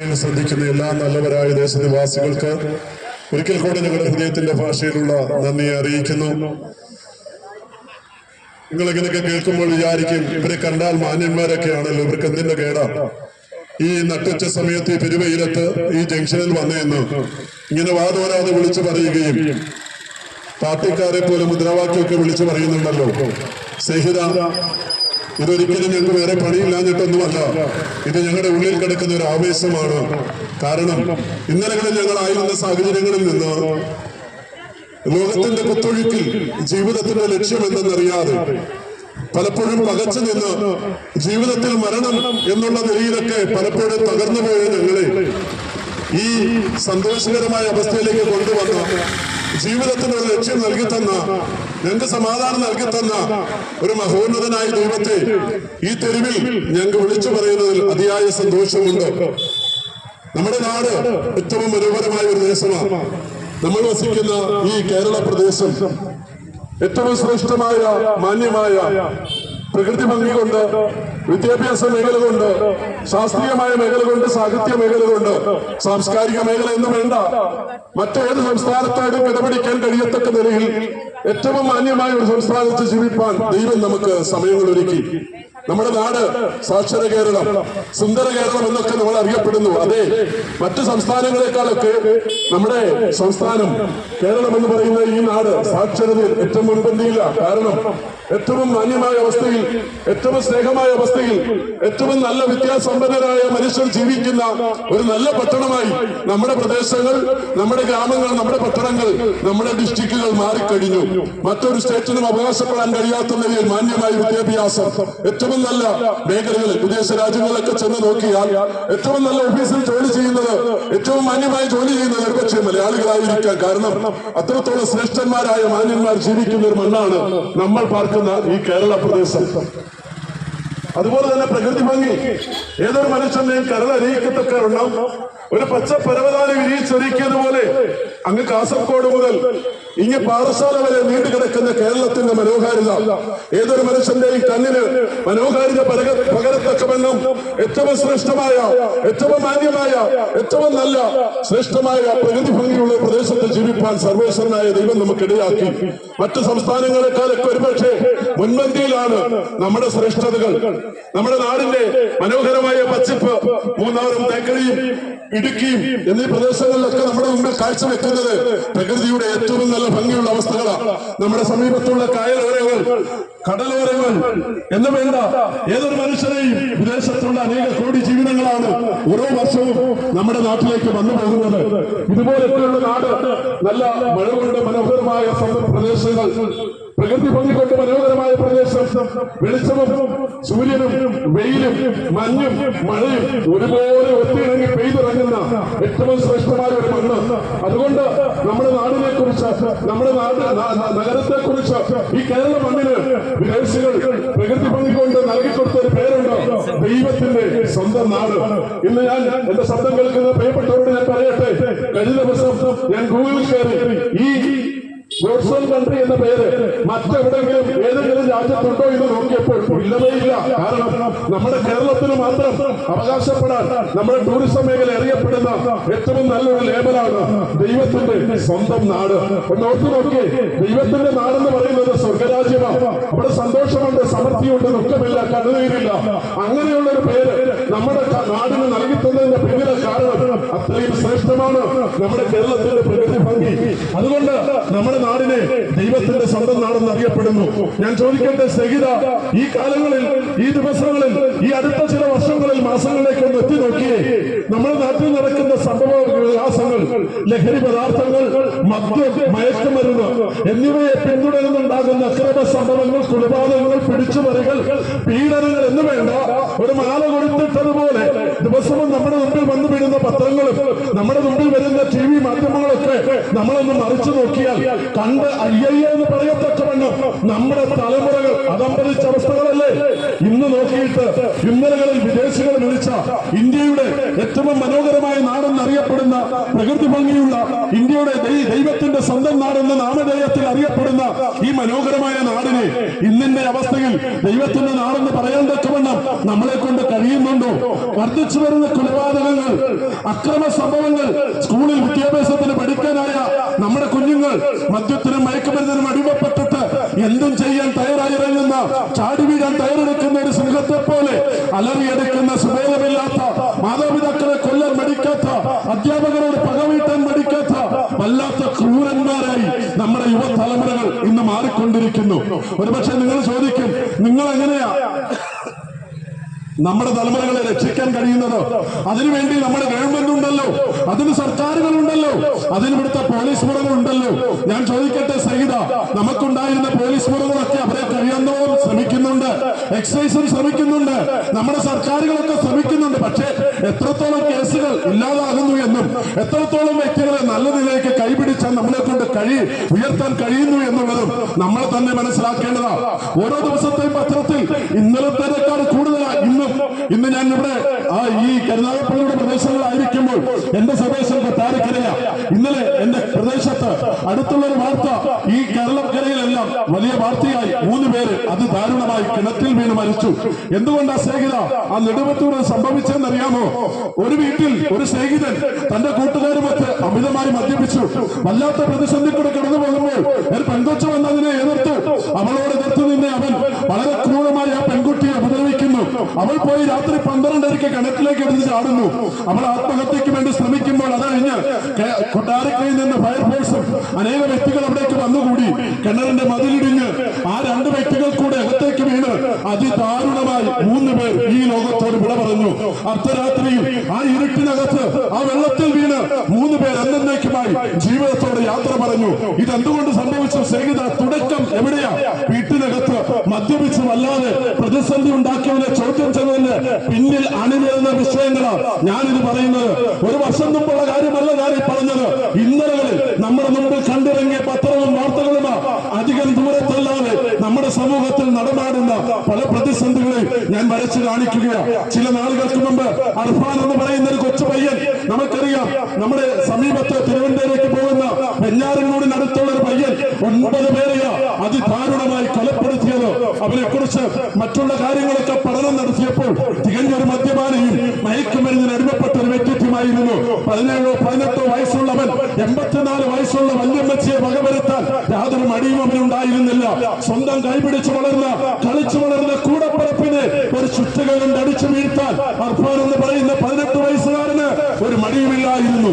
ശ്രദ്ധിക്കുന്ന എല്ലാ നല്ലവരായ ദേശനിവാസികൾക്ക് ഒരിക്കൽ കൂടി ഞങ്ങളുടെ ഹൃദയത്തിന്റെ ഭാഷയിലുള്ള നന്ദി അറിയിക്കുന്നു. നിങ്ങൾ ഇങ്ങനെയൊക്കെ കേൾക്കുമ്പോൾ വിചാരിക്കും ഇവരെ കണ്ടാൽ മാന്യന്മാരൊക്കെയാണല്ലോ ഇവർക്ക് എന്തിന്റെ കേടാ? ഈ നട്ടുച്ച സമയത്ത് പെരുവയിലത്ത് ഈ ജംഗ്ഷനിൽ വന്നതെന്ന് ഇങ്ങനെ വാദോരാതെ വിളിച്ചു പറയുകയും പാർട്ടിക്കാരെ പോലെ മുദ്രാവാക്യമൊക്കെ വിളിച്ചു പറയുന്നുണ്ടല്ലോ. സ്നേഹിത ഇതൊരിക്കലും ഞങ്ങൾക്ക് വേറെ പണിയില്ലാഞ്ഞിട്ടൊന്നുമല്ല ഇത് ഞങ്ങളുടെ ഉള്ളിൽ കിടക്കുന്ന ഒരു ആവേശമാണ്. കാരണം ഇന്നലകളിൽ ഞങ്ങളായിരുന്ന സാഹചര്യങ്ങളിൽ നിന്ന് ലോകത്തിന്റെ കുത്തൊഴുക്കിൽ ജീവിതത്തിന്റെ ലക്ഷ്യം എന്തെന്നറിയാതെ പലപ്പോഴും പകച്ചു നിന്ന് ജീവിതത്തിൽ മരണം എന്നുള്ള നിലയിലൊക്കെ പലപ്പോഴും തകർന്നു പോയ ഞങ്ങളെ ഈ സന്തോഷകരമായ അവസ്ഥയിലേക്ക് കൊണ്ടുവന്ന ജീവിതത്തിന് ഒരു ലക്ഷ്യം നൽകി തന്ന ഞങ്ങൾക്ക് സമാധാനം നൽകി തന്ന ഒരു മഹോന്നതനായ ദൈവത്തെ ഈ തെരുവിൽ ഞങ്ങൾക്ക് വിളിച്ചു പറയുന്നതിൽ അതിയായ സന്തോഷമുണ്ട്. നമ്മുടെ നാട് ഏറ്റവും മനോഹരമായ ഒരു ദേശമാണ്. നമ്മൾ വസിക്കുന്ന ഈ കേരള പ്രദേശം ഏറ്റവും ശ്രേഷ്ഠമായ മാന്യമായ പ്രകൃതി ഭംഗി കൊണ്ട് വിദ്യാഭ്യാസ മേഖല കൊണ്ട് ശാസ്ത്രീയമായ മേഖല കൊണ്ട് സാഹിത്യ മേഖല കൊണ്ട് സാംസ്കാരിക മേഖല എന്ന് വേണ്ട മറ്റേത് സംസ്ഥാനത്തോടും ഇടപെടിക്കാൻ കഴിയത്തക്ക നിലയിൽ ഏറ്റവും മാന്യമായ ഒരു സംസ്ഥാനത്ത് ജീവിപ്പാൻ ദൈവം നമുക്ക് സമയങ്ങൾ ഒരുക്കി നമ്മുടെ നാട് സാക്ഷര കേരളം സുന്ദര കേരളം എന്നൊക്കെ നമ്മൾ അറിയപ്പെടുന്നു. അതെ മറ്റു സംസ്ഥാനങ്ങളെക്കാളൊക്കെ നമ്മുടെ സംസ്ഥാനം കേരളം എന്ന് പറയുന്ന ഈ നാട് സാക്ഷരതയിൽ ഏറ്റവും മുൻപന്തിയില്ല. കാരണം ഏറ്റവും മാന്യമായ അവസ്ഥയിൽ ഏറ്റവും സ്നേഹമായ അവസ്ഥയിൽ ഏറ്റവും നല്ല വിദ്യാസമ്പന്നരായ മനുഷ്യർ ജീവിക്കുന്ന ഒരു നല്ല പട്ടണമായി നമ്മുടെ പ്രദേശങ്ങൾ നമ്മുടെ ഗ്രാമങ്ങൾ നമ്മുടെ പട്ടണങ്ങൾ നമ്മുടെ ഡിസ്ട്രിക്റ്റുകൾ മാറിക്കഴിഞ്ഞു. മറ്റൊരു സ്റ്റേറ്റിനും അവകാശപ്പെടാൻ കഴിയാത്ത നിലയിൽ മാന്യമായ വിദ്യാഭ്യാസം ഏറ്റവും നല്ല മേഖലകളിൽ വിദേശ രാജ്യങ്ങളിലൊക്കെ ചെന്ന് നോക്കിയാൽ ഏറ്റവും നല്ല ഓഫീസിൽ ജോലി ചെയ്യുന്നത് ഏറ്റവും മാന്യമായി ജോലി ചെയ്യുന്നത് ഒരുപക്ഷെ മലയാളികളായിരിക്കാം. കാരണം അത്രത്തോളം ശ്രേഷ്ഠന്മാരായ മാന്യന്മാർ ജീവിക്കുന്ന ഒരു മണ്ണാണ് നമ്മൾ പാർക്കുന്ന ഈ കേരള പ്രദേശം. അതുപോലെ തന്നെ പ്രകൃതി ഭംഗി. ഏതൊരു മനുഷ്യനെയും കരളറിയിക്കത്തക്ക വണ്ണം ഒരു പച്ച പരവതാനി വിരിയിച്ചൊരുക്കിയതുപോലെ അങ്ങ് കാസർഗോഡ് മുതൽ ഇങ്ങ് പാറശാല വരെ നീണ്ടു കിടക്കുന്ന കേരളത്തിന്റെ മനോഹാരിത. ഏതൊരു മനുഷ്യന്റെയും കണ്ണിന് മനോഹാരിത പകരത്തക്കവണ്ണം ഏറ്റവും ശ്രേഷ്ഠമായ ഏറ്റവും മാന്യമായ ഏറ്റവും നല്ല ശ്രേഷ്ഠമായ പ്രകൃതി ഭംഗിയുള്ള പ്രദേശത്ത് ജീവിപ്പാൻ സർവേശ്വരനായ ദൈവം നമുക്കിടയാക്കി. മറ്റു സംസ്ഥാനങ്ങളെക്കാളൊക്കെ ഒരുപക്ഷെ മുൻപന്തിയിലാണ് നമ്മുടെ ശ്രേഷ്ഠതകൾ. നമ്മുടെ നാടിന്റെ മനോഹരമായ പച്ചപ്പ് മൂന്നാറും തേക്കടിയും ഇടുക്കിയും എന്നീ പ്രദേശങ്ങളിലൊക്കെ നമ്മുടെ മുമ്പിൽ കാഴ്ചവെക്കുന്നത് പ്രകൃതിയുടെ ഏറ്റവും നല്ല ഭംഗിയുള്ള അവസ്ഥകളാണ് നമ്മുടെ സമീപത്തുള്ള കായലോരങ്ങൾ കടലോരങ്ങൾ എന്ന് വേണ്ട ഏതൊരു മനുഷ്യരെയും വിദേശത്തുള്ള അനേക കോടി ജീവിതങ്ങളാണ് ഓരോ വർഷവും നമ്മുടെ നാട്ടിലേക്ക് വന്നു പോകുന്നത്. ഇതുപോലൊക്കെയുള്ള നാട് നല്ല മഴ കൊണ്ട് മനോഹരമായ പ്രദേശങ്ങൾ. പ്രകൃതി ഭംഗി കൊണ്ട് മനോഹരമായ പ്രദേശം. വെളിച്ചവും സൂര്യനും വെയിലും മഞ്ഞും മഴയും ഒരുപോലെ ഒത്തിണങ്ങി പെയ്തിറങ്ങുന്ന ഏറ്റവും ശ്രേഷ്ഠമായ ഒരു മണ്ണ്. അതുകൊണ്ട് നമ്മുടെ നാടിനെ കുറിച്ച് നമ്മുടെ നാട് നഗരത്തെ കുറിച്ച് ഈ കേരള മണ്ണിന് വിദേശികൾ പ്രകൃതി കൊണ്ട് നൽകിക്കൊടുത്ത ഒരു പേരുണ്ട്. ദൈവത്തിന്റെ സ്വന്തം നാട്. ഇന്ന് ഞാൻ എന്റെ ശബ്ദം കേൾക്കുന്ന പ്രിയപ്പെട്ടവരോട് ഞാൻ പറയട്ടെ. കഴിഞ്ഞ ദിവസം ഞാൻ ഗൂഗിളിൽ കയറി ഈ കൺട്രി എന്ന പേര് മറ്റെവിടെങ്കിലും ഏതെങ്കിലും രാജ്യത്തുണ്ടോ എന്ന് നോക്കിയപ്പോൾ ഇല്ലവേ ഇല്ല കാരണം നമ്മുടെ കേരളത്തിന് മാത്രം അവകാശപ്പെടാൻ നമ്മുടെ ടൂറിസം മേഖല അറിയപ്പെടുന്ന ഏറ്റവും നല്ലൊരു ലേബലാണ് ദൈവത്തിന്റെ സ്വന്തം നാട്. ഒന്ന് ഓർത്തു നോക്കിയേ ദൈവത്തിന്റെ നാടെന്ന് പറയുന്നത് സ്വർഗരാജ്യമാണ് അവിടെ സന്തോഷമുണ്ട് സമൃദ്ധിയുണ്ട് ദുഃഖമില്ല കണ്ണുനീരില്ല. അങ്ങനെയുള്ള ഒരു പേര് നമ്മുടെ നാടിന് നൽകി തന്നതിന്റെ പിന്നിലെ കാരണം അത്രയും ശ്രേഷ്ഠമാണ് നമ്മുടെ കേരളത്തിന്റെ പ്രകൃതി ഭംഗി. അതുകൊണ്ട് നമ്മുടെ നാടിനെ ദൈവത്തിന്റെ സ്വന്തം നാടെന്ന് അറിയപ്പെടുന്നു. ഞാൻ ചോദിക്കട്ടെ സഹിത ഈ കാലങ്ങളിൽ ഈ ദിവസങ്ങളിൽ ഈ അടുത്ത ചില വർഷങ്ങളിൽ മാസങ്ങളിലേക്ക് ഒന്ന് എത്തി നോക്കിയേ. നമ്മുടെ നാട്ടിൽ നടക്കുന്ന സംഭവ വികാസങ്ങൾ ലഹരി പദാർത്ഥങ്ങൾ മദ്യം മയക്കുമരുന്ന് എന്നിവയെ പിന്തുടരുന്നുണ്ടാകുന്ന അക്രമ സംഭവങ്ങൾ കൊലപാതകങ്ങൾ പിടിച്ചുപറികൾ പീഡനങ്ങൾ എന്ന് വേണ്ട ഒരു മാല കൊടുത്തിട്ടതുപോലെ ദിവസവും നമ്മുടെ മുമ്പിൽ വന്നു വീഴുന്ന പത്രങ്ങളും നമ്മുടെ മുമ്പിൽ വരുന്ന ടി വി മാധ്യമങ്ങളൊക്കെ നമ്മളൊന്ന് മറിച്ചു നോക്കിയാൽ കണ്ട് അയ്യയ്യ എന്ന് പറയത്തക്കവണ്ണം നമ്മുടെ തലമുറകൾ അതമ്പതിച്ച അവസ്ഥകളല്ലേ? ഇന്ന് നോക്കിയിട്ട് ഇന്നലകളിൽ വിദേശികൾ വിളിച്ച ഇന്ത്യയുടെ ഏറ്റവും മനോഹരമായ നാടെന്ന് അറിയപ്പെടുന്ന പ്രകൃതി ഭംഗിയുള്ള ഇന്ത്യയുടെ ദൈവത്തിന്റെ സ്വന്തം നാടെന്ന നാമധേയത്തിൽ അറിയപ്പെടുന്ന ഈ മനോഹരമായ നാടിനെ ഇന്നിന്റെ അവസ്ഥയിൽ ദൈവത്തിന്റെ നാടെന്ന് പറയാൻ തക്കവണ്ണം നമ്മളെ കൊണ്ട് കഴിയുന്നുണ്ടോ? വർദ്ധിച്ചു വരുന്ന കൊലപാതകങ്ങൾ അക്രമ സംഭവങ്ങൾ സ്കൂളിൽ വിദ്യാഭ്യാസത്തിന് പഠിക്കാനായ നമ്മുടെ കുഞ്ഞുങ്ങൾ മദ്യത്തിനും മയക്കുമരുന്നിനും അടിമപ്പെട്ടിട്ട് എന്തും ചെയ്യാൻ തയ്യാറായിറങ്ങുന്ന ചാടി വീഴാൻ തയ്യാറെടുക്കുന്ന ഒരു സിംഹത്തെ പോലെ അലറിയെടുക്കുന്ന സുബേദമില്ലാത്ത മാതാപിതാക്കളെ കൊല്ലാൻ മടിക്കാത്ത അധ്യാപകരോട് പകവീട്ടാൻ മടിക്കാത്ത വല്ലാത്ത ക്രൂരന്മാരായി നമ്മുടെ യുവതലമുറകൾ ഇന്ന് മാറിക്കൊണ്ടിരിക്കുന്നു. ഒരുപക്ഷെ നിങ്ങൾ ചോദിക്കും നിങ്ങൾ എങ്ങനെയാ നമ്മുടെ തലമുറകളെ രക്ഷിക്കാൻ കഴിയുന്നത്. അതിനുവേണ്ടി നമ്മുടെ ഗവൺമെന്റ് ഉണ്ടല്ലോ. അതിന് സർക്കാരുകളുണ്ടല്ലോ. അതിന് ഇവിടുത്തെ പോലീസ് മുറകളുണ്ടല്ലോ. ഞാൻ ചോദിക്കട്ടെ സഹിത നമുക്കുണ്ടായിരുന്ന പോലീസ് മുറകളൊക്കെ അവരെ കഴിയുന്നവർ ശ്രമിക്കുന്നുണ്ട്. എക്സൈസും ശ്രമിക്കുന്നുണ്ട്. നമ്മുടെ സർക്കാരുകളൊക്കെ ശ്രമിക്കുന്നുണ്ട്. പക്ഷേ എത്രത്തോളം കേസുകൾ ഇല്ലാതാകുന്നു എന്നും എത്രത്തോളം വ്യക്തികളെ നല്ല നിലയ്ക്ക് കൈപിടിച്ചാൽ നമ്മളെ കൊണ്ട് കഴി ഉയർത്താൻ കഴിയുന്നു എന്നുള്ളതും നമ്മൾ തന്നെ മനസ്സിലാക്കേണ്ടതാണ്. ഓരോ ദിവസത്തെയും പത്രത്തിൽ ഇന്നലത്തേക്കാൾ കൂടുതലാണ് ഇന്നും ഇന്ന് ഞാൻ ഇവിടെ ആ ഈ കരുനാഗപ്പള്ളിയുടെ പ്രദേശങ്ങളായിരിക്കുമ്പോൾ എന്റെ സ്വദേശം താരക്കരയ. ഇന്നലെ എന്റെ പ്രദേശത്ത് അടുത്തുള്ള ഒരു വാർത്ത ഈ കേരളക്കരയിലെല്ലാം വലിയ വാർത്തയായി. മൂന്ന് പേര് അത് ദാരുണമായി കിണറ്റിൽ വീണ് മരിച്ചു. എന്തുകൊണ്ടാ സ്നേഹിത ആ നെടുവത്തൂർ സംഭവിച്ചെന്നറിയാമോ ഒരു വീട്ടിൽ ഒരു സ്നേഹിതൻ തന്റെ കൂട്ടുകാരുമൊത്ത് അമിതമായി മദ്യപിച്ചു. വല്ലാത്ത പ്രതിസന്ധി കൂടെ കടന്നു പോകുമ്പോൾ ഒരു പെൺകൊച്ചു വന്നതിനെ എതിർത്തു. അവളോട് എതിർത്ത് നിന്നെ അവൻ വളരെ ക്രൂരമായി ആ പെൺകുട്ടിയെ ഉപദ്രവിക്കുന്നു. അവൾ പോയി രാത്രി പന്ത്രണ്ടരയ്ക്ക് കിണറ്റിലേക്ക് എടുത്ത് ചാടുന്നു. അവൾ ആത്മഹത്യക്ക് വേണ്ടി ശ്രമിക്കുമ്പോൾ അത് കഴിഞ്ഞ് കൊട്ടാരക്കരയിൽ നിന്ന് ഫയർഫോഴ്സും അനേക വ്യക്തികൾ അവിടേക്ക് വന്നുകൂടി. കിണറിന്റെ മതിലിടിഞ്ഞ് ആ രണ്ട് വ്യക്തികൾ കൂടെ അകത്തേക്ക് വീണ് അതിദാരുണമായി മൂന്ന് പേർ ഈ ലോകത്തോട് വിട പറഞ്ഞു അർദ്ധരാത്രിയിൽ ആ ഇരുട്ടിനകത്ത് ആ വെള്ളത്തിൽ വീണ് മൂന്ന് പേർ എന്നേക്കുമായി ജീവിതത്തോട് യാത്ര പറഞ്ഞു ഇതെന്തുകൊണ്ട് സംഭവിച്ചു? സ്നേഹിത തുടക്കം എവിടെയാ? വീട്ടിനകത്ത് മദ്യപിച്ചു വല്ലാതെ പ്രതിസന്ധി ഉണ്ടാക്കിയവനെ ചോദ്യം ചെയ്തതിന് പിന്നിൽ അണിനിരുന്ന വിഷയങ്ങളാണ്. ഞാനിത് പറയുന്നത് ഒരു വർഷം മുമ്പുള്ള കാര്യമല്ല ഞാൻ ഈ പറഞ്ഞത്. ഇന്നലകളിൽ നമ്മുടെ മുമ്പിൽ കണ്ടിറങ്ങിയ പത്രവും വാർത്തകളും അധികം ദൂരത്തല്ലാതെ നമ്മുടെ സമൂഹത്തിൽ നടമാടുന്ന പല പ്രതിസന്ധികളെയും ഞാൻ വരച്ചു കാണിക്കുകയാണ് ചില നാളുകൾക്ക് മുമ്പ് അർഫാൻ എന്ന് പറയുന്ന ഒരു കൊച്ചു പയ്യൻ നമുക്കറിയാം നമ്മുടെ സമീപത്ത് തിരുവനന്തപുരത്തേക്ക് പോകുന്ന വെഞ്ഞാറമൂടിനടുത്തുള്ള ഒരു പയ്യൻ ഒൻപത് പേരെയാ അതിദാരുണമായി കൊലപ്പെടുത്തിയത്. അവരെ കുറിച്ച് മറ്റുള്ള കാര്യങ്ങളൊക്കെ പഠനം നടത്തിയപ്പോൾ തികഞ്ഞൊരു മദ്യപാനിയും മയക്കുമരുന്നിന് അടിമപ്പെട്ട ഒരു വ്യക്തിത്വമായിരുന്നു. പതിനേഴോ പതിനെട്ടോ വയസ്സുള്ളവൻ എൺപത്തിനാല് വയസ്സുള്ള വല്യമ്മച്ചിയെ വകവരുത്താൻ യാതൊരു മടിയും അവനുണ്ടായിരുന്നില്ല. സ്വന്തം കൈപിടിച്ചു വളർന്ന കളിച്ചു വളർന്ന കൂടപ്പറപ്പിനെ ഒരു ചുറ്റുക കൊണ്ട് അടിച്ചു വീഴ്ത്താൻ അർഫാൻ എന്ന് പറയുന്ന പതിനെട്ട് വയസ്സുകാരന് ഒരു മടിയുമില്ലായിരുന്നു.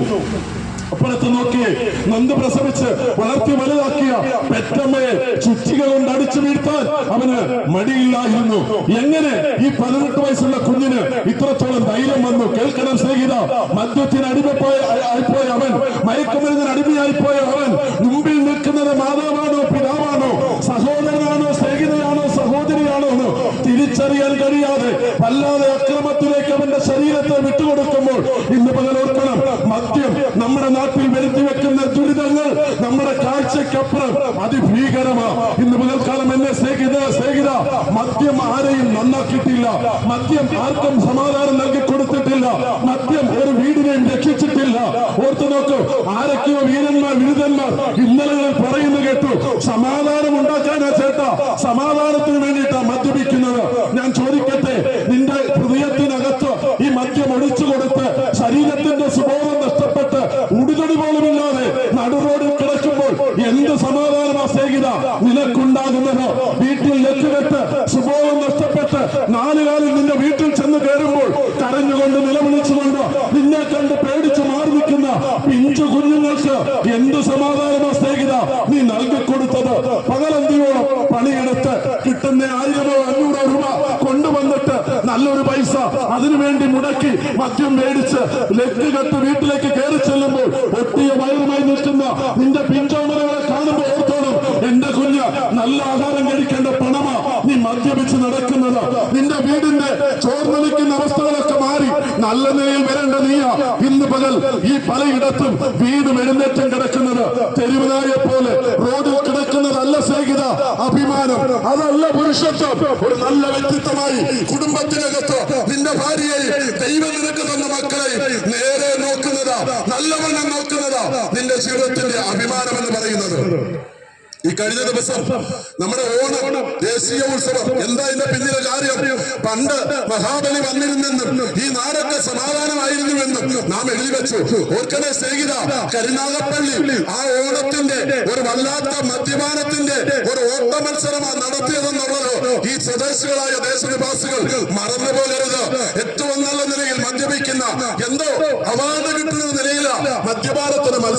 അപ്പുറത്ത് നോക്കി നന്ദ് പ്രസവിച്ച് വളർത്തി വലുതാക്കിയ പെറ്റമ്മയെ ചുറ്റിക കൊണ്ട് അടിച്ചു വീഴ്ത്താൻ അവന് മടിയില്ലായിരുന്നു. എങ്ങനെ ഈ പതിനെട്ട് വയസ്സുള്ള കുഞ്ഞിന് ഇത്രത്തോളം ധൈര്യം വന്നു? കേൾക്കണം സ്നേഹിത. മദ്യത്തിന് അടിമപ്പോയ ആയിപ്പോയ അവൻ മയക്കുമരുന്നിന് അടിമയായിപ്പോയ അവൻ മുമ്പിൽ നിൽക്കുന്നത് മാതാവാണോ പിതാവാണോ സഹോദരനാണോ തിരിച്ചറിയാൻ കഴിയാതെ വല്ലാതെ അക്രമത്തിലേക്ക് അവന്റെ ശരീരത്തെ വിട്ടുകൊടുക്കുമ്പോൾ ഇന്ന് പകൽ ഓർക്കണം മദ്യം നമ്മുടെ നാട്ടിൽ വരുത്തി വെക്കുന്ന ദുരിതങ്ങൾ നമ്മുടെ കാഴ്ചക്കപ്പുറം അതിഭീകരമാ. ഇന്ന് പകൽക്കാലം എന്നെ സ്നേഹിത സ്നേഹിത മദ്യം ആരെയും നന്നാക്കിയിട്ടില്ല. മദ്യം ആർക്കും സമാധാനം നൽകി കൊടുത്തിട്ടില്ല. മദ്യം ഒരു വീടിനെയും രക്ഷിച്ചിട്ടില്ല. ഓർത്തു നോക്കൂ ആരൊക്കെയോ വീരന്മാർ വിരുദ്ധന്മാർ ഇന്നലകളിൽ പറയുന്നു കേട്ടു സമാധാനം ഉണ്ടാക്കാനാ ചേട്ടാ. സമാധാനത്തിന് വേണ്ടിയിട്ടാ മദ്യപിക്കുന്നത്. ഞാൻ ചോദിക്കട്ടെ നിന്റെ ഹൃദയത്തിനകത്ത് ഈ മദ്യം ഒളിച്ചു കൊടുത്ത് ശരീരത്തിന്റെ സുബോധം നഷ്ടപ്പെട്ട് ഉടുതടി പോലുമില്ലാതെ നടുറോഡിൽ കിടക്കുമ്പോൾ എന്ത് സമാധാനമാ സ്നേഹിത നിനക്കുണ്ടാകുന്നത് വീട്ടിൽ ലക്കുകെട്ട് സുബോധം നഷ്ടപ്പെട്ട് നാലുകാലിൽ നിന്റെ വീട്ടിൽ ചെന്ന് കയറുമ്പോൾ കരഞ്ഞുകൊണ്ട് നിലവിളിച്ചുകൊണ്ട് നിന്നെ കണ്ട് പേടിച്ച് മാറി നിൽക്കുന്ന പിഞ്ചു കുഞ്ഞുങ്ങൾക്ക് എന്ത് സമാധാനമാ സ്നേഹിത നീ നൽകിക്കൊടുത്തത് പകലന്തിയോളം പണിയെടുത്ത് കിട്ടുന്ന ആയിരമോ അഞ്ഞൂറോ രൂപ കൊണ്ടുവന്നിട്ട് നല്ലൊരു പൈസ അതിനുവേണ്ടി മുടക്കി മദ്യം മേടിച്ച് കെട്ട് വീട്ടിലേക്ക് കയറി ചെല്ലുമ്പോൾ ഒട്ടിയ വയറുമായി നിൽക്കുന്ന നിന്റെ പിഞ്ചോമലകളെ കാണുമ്പോൾ ഓർത്തോണം. എന്റെ കുഞ്ഞ് നല്ല ആഹാരം കഴിക്കേണ്ട പണമാ. നീ മദ്യപിച്ച് നടക്കുന്നത്. നിന്റെ വീടിന്റെ ചോർന്നു നിൽക്കുന്ന അവസ്ഥകളൊക്കെ മാറി. നല്ല നിലയിൽ വരേണ്ട നീയാ. ഇന്ന് പകൽ ഈ പലയിടത്തും വീടും എഴുന്നേറ്റം കിടക്കുന്നത് തെരുവുനായെ പോലെ. റോഡിൽ അഭിമാനം. അതല്ല പുരുഷത്വം. ഒരു നല്ല വ്യക്തിത്വമായി കുടുംബത്തിനകത്ത് നിന്റെ ഭാര്യയെയും ദൈവം നിനക്ക് തന്ന മക്കളെയും നേരെ നോക്കുന്നതാ നല്ലവണ്ണം നോക്കുന്നതാ നിന്റെ ജീവിതത്തിന്റെ അഭിമാനം എന്ന് പറയുന്നത്. ഈ കഴിഞ്ഞ ദിവസം നമ്മുടെ ഓണം ദേശീയ ഉത്സവം. എന്താ ഇതിന്റെ പിന്നിലെ കാര്യം? പണ്ട് മഹാബലി വന്നിരുന്നെന്നും ഈ നാടൊക്കെ സമാധാനമായിരുന്നുവെന്നും നാം എഴുതി വെച്ചു. ഓർക്കണേ സ്നേഹിത കരുനാഗപ്പള്ളി ആ ഓണത്തിന്റെ ഒരു വല്ലാത്ത മദ്യപാനത്തിന്റെ ഒരു ഓട്ട മത്സരമാണ് നടത്തിയതെന്നുള്ളത് ഈ സ്വദേശികളായ ദേശനിവാസികൾ മറന്നു പോകരുത്. ഏറ്റവും നല്ല നിലയിൽ മദ്യപിക്കുന്ന എന്തോ അവാർഡ്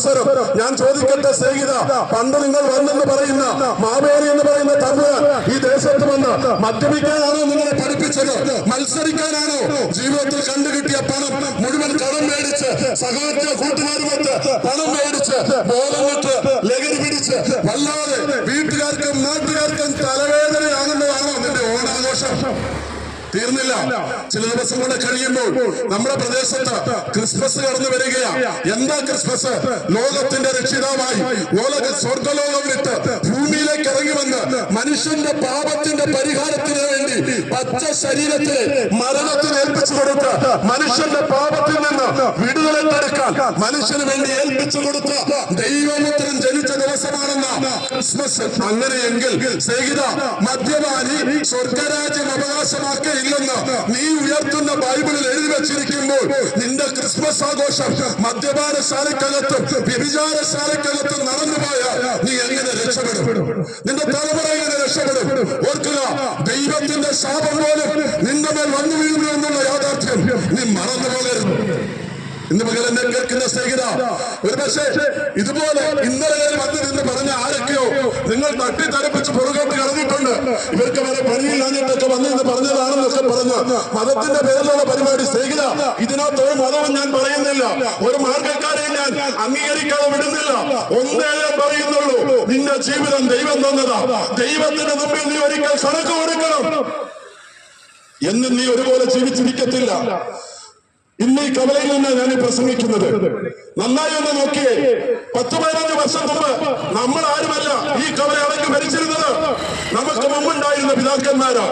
മത്സരം ഞാൻ ചോദിക്കട്ടെ സ്നേഹിത. പണ്ട് നിങ്ങൾ വന്നെന്ന് പറയുന്ന മാവേലി എന്ന് പറയുന്ന തമ്പുരാൻ ഈ ദേശത്ത് വന്ന് മദ്യപിക്കാനാണോ നിങ്ങളെ പഠിപ്പിച്ചത്? മത്സരിക്കാനാണോ? ജീവിതത്തിൽ കണ്ടുകിട്ടിയ പണം മുഴുവൻ കടം മേടിച്ച് സഹോദര കൂട്ടുകാരുമൊത്ത് പണം മേടിച്ച് ബോധം ലഹരി പിടിച്ച് വല്ലാതെ തീർന്നില്ല. ചില ദിവസം കൂടെ കഴിയുമ്പോൾ നമ്മുടെ പ്രദേശത്ത് ക്രിസ്മസ് കടന്നു വരികയാണ്. എന്താ ക്രിസ്മസ്? ലോകത്തിന്റെ രക്ഷിതാവായി ലോക സ്വർഗലോകം വിട്ട് ഭൂമിയിലേക്ക് ഇറങ്ങി വന്ന് മനുഷ്യന്റെ പാപത്തിന്റെ പരിഹാരത്തിന് വേണ്ടി പച്ച ശരീരത്തിൽ മരണത്തിന് ഏൽപ്പിച്ചു കൊടുത്ത് മനുഷ്യന്റെ പാപത്തിൽ നിന്ന് വിടുതലെ തടുക്കാൻ മനുഷ്യന് വേണ്ടി ഏൽപ്പിച്ചു കൊടുത്ത ദിവസമാണെന്ന ക്രിസ്മസ്. അങ്ങനെയെങ്കിൽ സ്നേഹിത മദ്യപാനി സ്വർഗരാജ്യം അവകാശമാക്കിയില്ലെന്ന് നീ ഉയർത്തുന്ന ബൈബിളിൽ എഴുതി വെച്ചിരിക്കുമ്പോൾ നിന്റെ ക്രിസ്മസ് ആഘോഷം മദ്യപാനശാലക്കകത്തും വ്യഭിചാരശാലക്കകത്തും നടന്നുപോയാൽ നീ എങ്ങനെ രക്ഷപ്പെടും? നിന്റെ തലമുറ എങ്ങനെ രക്ഷപ്പെടും? ഓർക്കുക ദൈവത്തിന്റെ ശാപം പോലും നിന്റെ മേൽ വന്നു വീഴുന്നു എന്നുള്ള യാഥാർത്ഥ്യം നീ മറന്നു പോകരുത് ഇന്ന് പകൽ എന്നെ കേൾക്കുന്ന സ്നേഹിത. ഒരു പക്ഷേ ഇതുപോലെ ഇന്നലെ ഞാൻ വന്നിരുന്ന് പറഞ്ഞ ആരൊക്കെയോ നിങ്ങൾ തട്ടി തട്ടിത്തരപ്പിച്ച് പുറകോട്ട് കളഞ്ഞിട്ടുണ്ട്. ഇവർക്ക് വരെ പണിയില്ലാഞ്ഞിട്ടൊക്കെ വന്നു എന്ന് പറഞ്ഞതാണെന്നൊക്കെ പറഞ്ഞ് മതത്തിന്റെ പേരിലുള്ള പരിപാടി സ്നേഹിത ഇതിനകത്ത് ഒരു മതവും ഞാൻ പറയുന്നില്ല. ഒരു മാർഗക്കാരെയും ഞാൻ അംഗീകരിക്കാതെ വിടുന്നില്ല. ഒന്നേ ഞാൻ പറയുന്നുള്ളൂ. നിന്റെ ജീവിതം ദൈവം തന്നതാ. ദൈവത്തിന്റെ മുമ്പിൽ നീ ഒരിക്കൽ കണക്ക് കൊടുക്കണം. എന്നും നീ ഒരുപോലെ ജീവിച്ചിരിക്കത്തില്ല. ഇന്ന് ഈ കവലയിൽ നിന്ന് ഞാൻ പ്രസംഗിക്കുന്നത്. നന്നായി ഒന്ന് നോക്കിയേ. പത്ത് പതിനഞ്ച് വർഷം മുമ്പ് നമ്മൾ ആരുമല്ല ഈ കവല അടങ്ങി ഭരിച്ചിരുന്നത്? നമുക്ക് മുമ്പുണ്ടായിരുന്ന പിതാക്കന്മാരാ.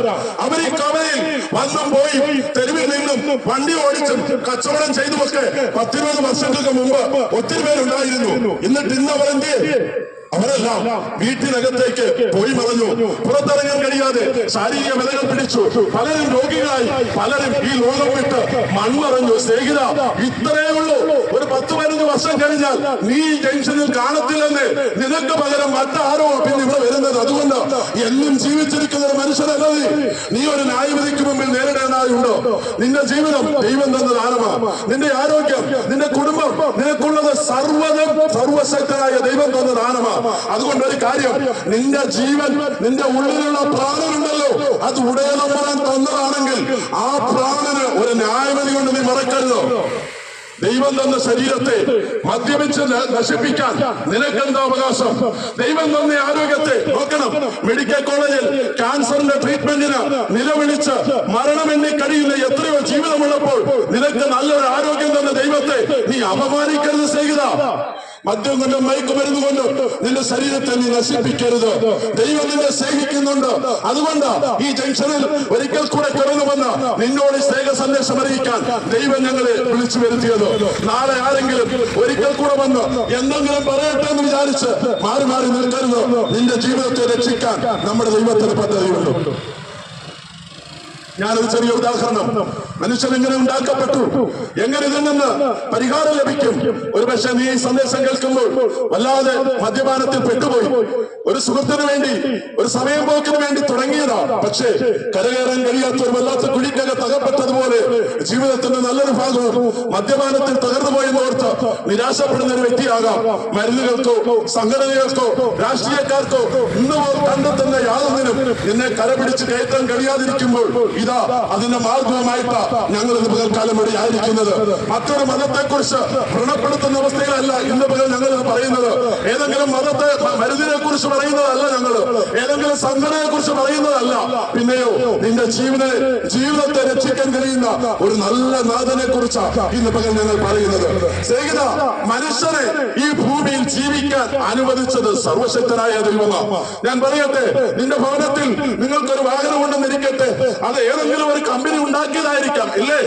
അവർ ഈ കവലയിൽ വന്നും പോയി തെരുവിൽ നിന്നും വണ്ടി ഓടിച്ചും കച്ചവടം ചെയ്തുമൊക്കെ പത്തിരുപത് വർഷങ്ങൾക്ക് മുമ്പ് ഒത്തിരി പേരുണ്ടായിരുന്നു. എന്നിട്ട് ഇന്ന് അവരെന്തേ അവരെല്ലാം വീട്ടിനകത്തേക്ക് പോയി മറഞ്ഞു. പുറത്തിറങ്ങാൻ കഴിയാതെ ശാരീരിക വിലകൾ പിടിച്ചു. പലരും രോഗികളായി. പലരും ഈ ലോകം വിട്ട് മൺമറഞ്ഞു സ്നേഹിത ഇത്രയേ ഉള്ളൂ. ഒരു പത്ത് പതിനഞ്ച് വർഷം കഴിഞ്ഞാൽ നീ ജംഗ്ഷനിൽ കാണത്തില്ലെന്ന്. നിനക്ക് പകരം മറ്റാരോ പിന്നെ ഇവിടെ വരുന്നത്. അതുകൊണ്ട് എന്നും ജീവിച്ചിരിക്കുന്ന ഒരു മനുഷ്യനല്ല നീ. നീ ഒരു ന്യായവിധിക്ക് മുമ്പിൽ നേരിടേണ്ടതായുണ്ടോ നിന്റെ ജീവിതം ദൈവം തന്ന ദാനമാണ് നിന്റെ ആരോഗ്യം നിന്റെ കുടുംബം നിനക്കുള്ളത് സർവതും സർവശക്തനായ ദൈവം തന്ന ദാനമാണ് അതുകൊണ്ട് ഒരു കാര്യം നിന്റെ ജീവൻ നിന്റെ ഉള്ളിലുള്ള പ്രാണനുണ്ടല്ലോ. അത് ഉടയനമ്പറാൻ തന്നതാണെങ്കിൽ ആ പ്രാണന് ഒരു ന്യായവതി കൊണ്ട് നീ മറക്കരുത്? ദൈവം തന്ന ശരീരത്തെ മദ്യപിച്ച് നശിപ്പിക്കാൻ നിനക്കെന്താ അവകാശം? ദൈവം തന്ന ആരോഗ്യത്തെ നോക്കണം. മെഡിക്കൽ കോളേജിൽ ക്യാൻസറിന്റെ ട്രീറ്റ്മെന്റിന് നിലവിളിച്ച് മരണമെണ്ണി കഴിയുന്ന എത്രയോ ജീവിതമുള്ളപ്പോൾ നിനക്ക് നല്ലൊരു ആരോഗ്യം തന്ന ദൈവത്തെ നീ അപമാനിക്കരുത് സ്നേഹിത. മദ്യം കൊണ്ടും മയക്കുമരുന്ന് കൊണ്ടും നിന്റെ ശരീരത്തെ നീ നശിപ്പിക്കരുത്. ദൈവം നിന്നെ സ്നേഹിക്കുന്നുണ്ട്. അതുകൊണ്ട് ഈ ജംഗ്ഷനിൽ ഒരിക്കൽ കൂടെ കടന്നു വന്ന് നിന്നോട് സ്നേഹ സന്ദേശം അറിയിക്കാൻ ദൈവം ഞങ്ങളെ വിളിച്ചു വരുത്തിയത്. നാളെ ആരെങ്കിലും ഒരിക്കൽ കൂടെ വന്ന് എന്തെങ്കിലും പറയട്ടെ എന്ന് വിചാരിച്ച് മാറി മാറി നിൽക്കരുത്. നിന്റെ ജീവിതത്തെ രക്ഷിക്കാൻ നമ്മുടെ ദൈവത്തിന് പദ്ധതിയുണ്ട്. ഞാനൊരു ചെറിയ ഉദാഹരണം. മനുഷ്യൻ എങ്ങനെ ഉണ്ടാക്കപ്പെട്ടു? എങ്ങനെ ഇതിൽ നിന്ന് പരിഹാരം ലഭിക്കും? ഒരു പക്ഷേ നീ സന്ദേശം കേൾക്കുമ്പോൾ വല്ലാതെ മദ്യപാനത്തിൽ പെട്ടുപോയി. ഒരു സുഹൃത്തിന് വേണ്ടി ഒരു സമയം പോക്കിന് വേണ്ടി തുടങ്ങിയതാണ്. പക്ഷേ കരകയറാൻ കഴിയാത്ത ഒരു വല്ലാത്ത കുഴിക്കകത്ത് അകപ്പെട്ടതുപോലെ ജീവിതത്തിന്റെ നല്ലൊരു ഭാഗവും മദ്യപാനത്തിൽ തകർന്നു പോയെന്ന് ഓർത്ത് നിരാശപ്പെടുന്ന ഒരു വ്യക്തിയാകാം. മരുന്നുകൾക്കോ സംഘടനകൾക്കോ രാഷ്ട്രീയക്കാർക്കോ ഇന്ന് കണ്ടെത്തുന്ന യാതൊന്നിനും എന്നെ കരപിടിച്ച് കയറ്റാൻ കഴിയാതിരിക്കുമ്പോൾ ഇതാ അതിന്റെ മാർഗവുമായിട്ട് ഞങ്ങൾ ഇന്ന് പകൽക്കാലം ഇവിടെ ആയിരിക്കുന്നത്. മറ്റൊരു മതത്തെ കുറിച്ച് വ്രണപ്പെടുത്തുന്ന അവസ്ഥയിലല്ല ഇന്ന് പകൽ ഞങ്ങൾ ഇത് പറയുന്നത്. ഏതെങ്കിലും മതത്തെ മരുന്നിനെ കുറിച്ച് പറയുന്നതല്ല ഞങ്ങൾ. ഏതെങ്കിലും സംഘടനയെ കുറിച്ച് പറയുന്നതല്ല. പിന്നെയോ നിന്റെ ജീവിത ജീവിതത്തെ രക്ഷിക്കാൻ കഴിയുന്ന ഒരു നല്ല നാഥനെ കുറിച്ചാണ് ഇന്ന് പകൽ ഞങ്ങൾ പറയുന്നത്. സ്നേഹിത മനുഷ്യനെ ഈ ഭൂമിയിൽ ജീവിക്കാൻ അനുവദിച്ചത് സർവശക്തനായ ദൈവമാണ് ഞാൻ പറയട്ടെ നിന്റെ ഭവനത്തിൽ നിങ്ങൾക്കൊരു വാഹനം ഉണ്ടെന്നിരിക്കട്ടെ അത് ഏതെങ്കിലും ഒരു കമ്പനി ഉണ്ടാക്കിയതായിരിക്കാം ഇല്ലേ?